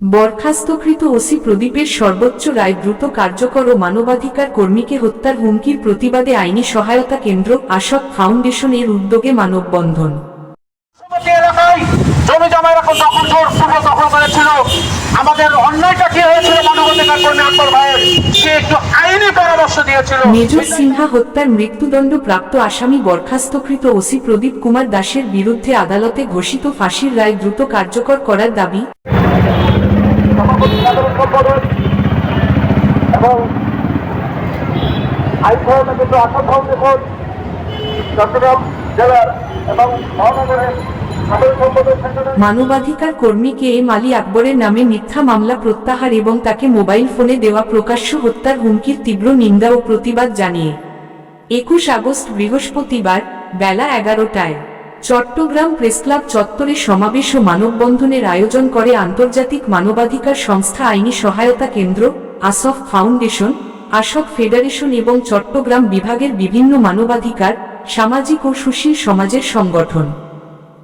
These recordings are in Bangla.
বরখাস্তকৃত ওসি প্রদীপের সর্বোচ্চ রায় দ্রুত কার্যকর ও মানবাধিকার কর্মীকে হত্যার হুমকির প্রতিবাদে আইনি সহায়তা কেন্দ্র আশক ফাউন্ডেশন এর উদ্যোগে মানববন্ধন। জমি জমা এরকম দখল পূর্ব দখল করেছিল আমাদের অন্যায়টা কি হয়েছিল মানবাধিকার কর্মী আকবর ভাইয়ের? সে একটু আইনি পরামর্শ দিয়েছিল। মেজর সিনহা হত্যার মৃত্যুদণ্ড প্রাপ্ত আসামি বরখাস্তকৃত ওসি প্রদীপ কুমার দাসের বিরুদ্ধে আদালতে ঘোষিত ফাঁসির রায় দ্রুত কার্যকর করার দাবি। মানবাধিকার কর্মী কে এম আলী আকবরের নামে মিথ্যা মামলা প্রত্যাহার এবং তাকে মোবাইল ফোনে দেওয়া প্রকাশ্য হত্যার হুমকির তীব্র নিন্দা ও প্রতিবাদ জানিয়ে একুশ আগস্ট বৃহস্পতিবার বেলা এগারোটায়। চট্টগ্রাম প্রেসক্লাব চত্বরে সমাবেশ ও মানববন্ধনের আয়োজন করে আন্তর্জাতিক মানবাধিকার সংস্থা আইনি সহায়তা কেন্দ্র, আসফ ফাউন্ডেশন আশক ফেডারেশন এবং চট্টগ্রাম বিভাগের বিভিন্ন মানবাধিকার, সামাজিক ও সুশীল সমাজের সংগঠন।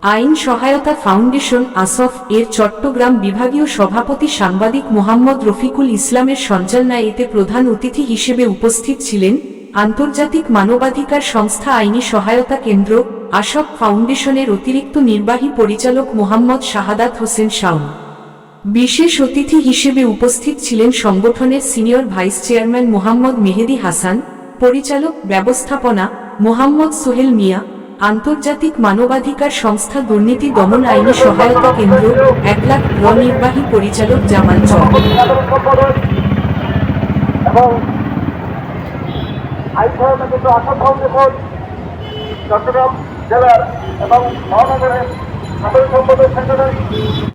আইন সহায়তা ফাউন্ডেশন, আসফ এর চট্টগ্রাম বিভাগীয় সভাপতি সাংবাদিক মোহাম্মদ রফিকুল ইসলামের সঞ্চালনায় এতে প্রধান অতিথি হিসেবে উপস্থিত ছিলেন আন্তর্জাতিক মানবাধিকার সংস্থা আইনি সহায়তা কেন্দ্র আশক ফাউন্ডেশনের অতিরিক্ত নির্বাহী পরিচালক মোহাম্মদ শাহাদাত হোসেন শাউন বিশেষ অতিথি হিসেবে উপস্থিত ছিলেন সংগঠনের senior vice chairman Mohammad Mehedi Hasan, পরিচালক ব্যবস্থাপনা মোহাম্মদ সোহেল মিয়া, আন্তর্জাতিক মানবাধিকার সংস্থা দুর্নীতি দমন আইনি সহায়তা কেন্দ্র এক লাখ নির্বাহী পরিচালক জামাল চক। সভাপতি কিন্তু আসাম ফাউন্ডেশন চট্টগ্রাম জেলার এবং মহানগরের সাধারণ সম্পাদক সেক্রেটারি।